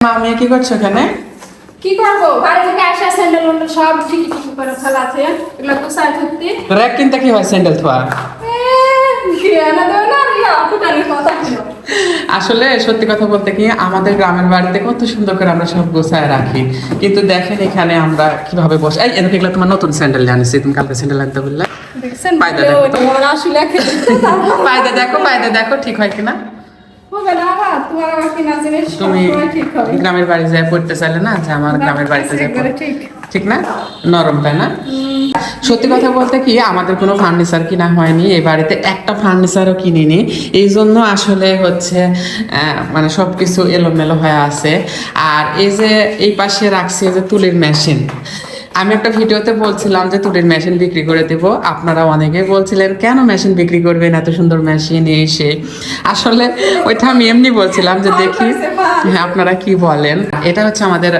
মামি কি করছ এখানে? কি করব? থেকে আসা স্যান্ডেল মন্ডেল সব ঠিকই ঠিকই করে ফেলা আছে এগুলো তো র্যাক কিনতে কি হয় স্যান্ডেল থোয়া না না রিয়া ফুটানির কথা আসলে সত্যি কথা বলতে কি আমাদের গ্রামের বাড়িতে কত সুন্দর করে আমরা সব গোছায় রাখি। কিন্তু দেখেন এখানে আমরা কীভাবে বসে এই এগুলো তোমার নতুন স্যান্ডেল জানিস তুমি কালকে স্যান্ডেল আনতে বললে? পায়দা দেখো পায়দা দেখো পায়দা দেখো ঠিক হয় কিনা? তুমি ঠিক হবে। গ্রামের বাড়ি যায় পড়তে চাইলে না যে আমার গ্রামের বাড়িতে যায় ঠিক। না? নরম তাই না? সত্যি কথা বলতে কি আমাদের কোনো ফার্নিচার কিনা হয়নি এই বাড়িতে একটা ফার্নিচারও কিনিনি। এই জন্য আসলে হচ্ছে মানে সব কিছু এলোমেলো হয়ে আছে। আর এই যে এই পাশে রাখছি যে তুলির মেশিন আমি একটা ভিডিওতে বলছিলাম যে তুলির মেশিন বিক্রি করে দেব। আপনারা অনেকে বলছিলেন কেন মেশিন বিক্রি করবেন এত সুন্দর মেশিন এই সেই আসলে ওইটা আমি এমনি বলছিলাম যে দেখি হ্যাঁ আপনারা কি বলেন? এটা হচ্ছে আমাদের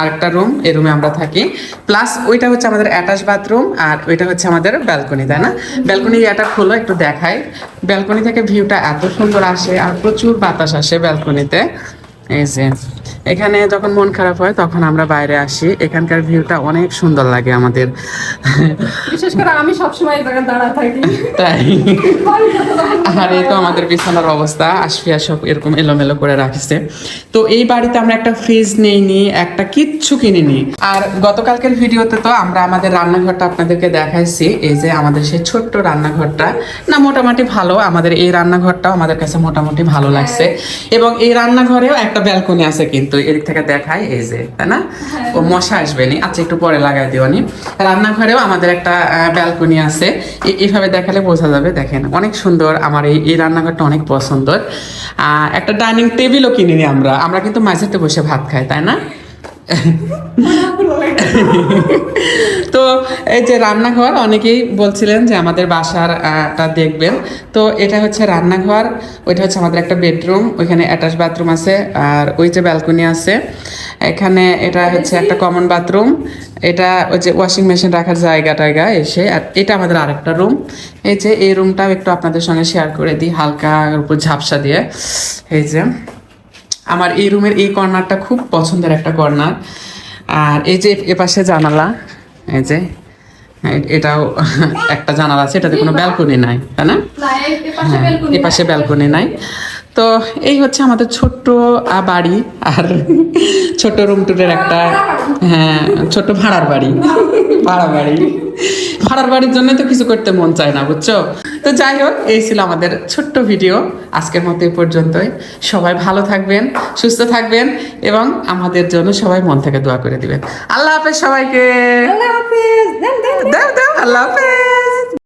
আরেকটা রুম এই রুমে আমরা থাকি। প্লাস ওইটা হচ্ছে আমাদের অ্যাটাচ বাথরুম আর ওইটা হচ্ছে আমাদের ব্যালকনি তাই না? ব্যালকনি এটা খোলো একটু দেখাই। ব্যালকনি থেকে ভিউটা এত সুন্দর আসে আর প্রচুর বাতাস আসে ব্যালকনিতে এই যে এখানে যখন মন খারাপ হয় তখন আমরা বাইরে আসি। এখানকার ভিউটা অনেক সুন্দর লাগে আমাদের। বিশেষ করে আমি সবসময় জায়গায় দাঁড়া থাকি। তাই? আর এই তো আমাদের বিছানার অবস্থা। আশফিয়া সব এরকম এলোমেলো করে রাখছে। তো এই বাড়িতে আমরা একটা ফ্রিজ নেইনি একটা কিচ্ছু কিনিনি। আর গতকালকের ভিডিওতে তো আমরা আমাদের রান্নাঘরটা আপনাদেরকে দেখাইছি। এই যে আমাদের সেই ছোট্ট রান্নাঘরটা। না মোটামুটি ভালো। আমাদের এই রান্নাঘরটাও আমাদের কাছে মোটামুটি ভালো লাগছে। এবং এই রান্নাঘরেও একটা ব্যালকনি আছে কিন্তু এদিক থেকে দেখায় এই যে তাই না? ও মশা আসবে নি। আচ্ছা একটু পরে লাগাই দিও নি। রান্নাঘরেও আমাদের একটা ব্যালকনি আছে। এইভাবে দেখালে বোঝা যাবে দেখেন। অনেক সুন্দর আমার এই এই রান্নাঘরটা অনেক পছন্দ আহ, একটা ডাইনিং টেবিলও কিনিনি আমরা। আমরা কিন্তু মাঝেতে বসে ভাত খাই তাই না? তো এই যে রান্নাঘর অনেকেই বলছিলেন যে আমাদের বাসার আহ, টা দেখবেন। তো এটা হচ্ছে রান্নাঘর ওইটা হচ্ছে আমাদের একটা বেডরুম ওইখানে অ্যাটাচ বাথরুম আছে আর ওই যে ব্যালকনি আছে। এখানে এটা হচ্ছে একটা কমন বাথরুম এটা ওই যে ওয়াশিং মেশিন রাখার জায়গা টায়গা এসে আর এটা আমাদের আরেকটা রুম। এই যে এই রুমটাও একটু আপনাদের সঙ্গে শেয়ার করে দিই হালকা উপর ঝাপসা দিয়ে। এই যে আমার এই রুমের এই কর্নারটা খুব পছন্দের একটা কর্নার। আর এই যে এ পাশে জানালা এই যে এটাও একটা জানালা আছে এটাতে কোনো ব্যালকনি নাই তাই না? এই পাশে হ্যাঁ, এ পাশে ব্যালকনি নাই। তো এই হচ্ছে আমাদের ছোট্ট বাড়ি আর ছোট রুম টুরের একটা হ্যাঁ ছোট ভাড়ার বাড়ি ভাড়া বাড়ি। ভাড়ার বাড়ির জন্য তো কিছু করতে মন চায় না বুঝছ? তো যাই হোক এই ছিল আমাদের ছোট্ট ভিডিও আজকের মতো এই পর্যন্তই। সবাই ভালো থাকবেন সুস্থ থাকবেন এবং আমাদের জন্য সবাই মন থেকে দোয়া করে দিবেন। আল্লাহ হাফেজ সবাইকে। আল্লাহ হাফেজ। আল্লাহ হাফেজ।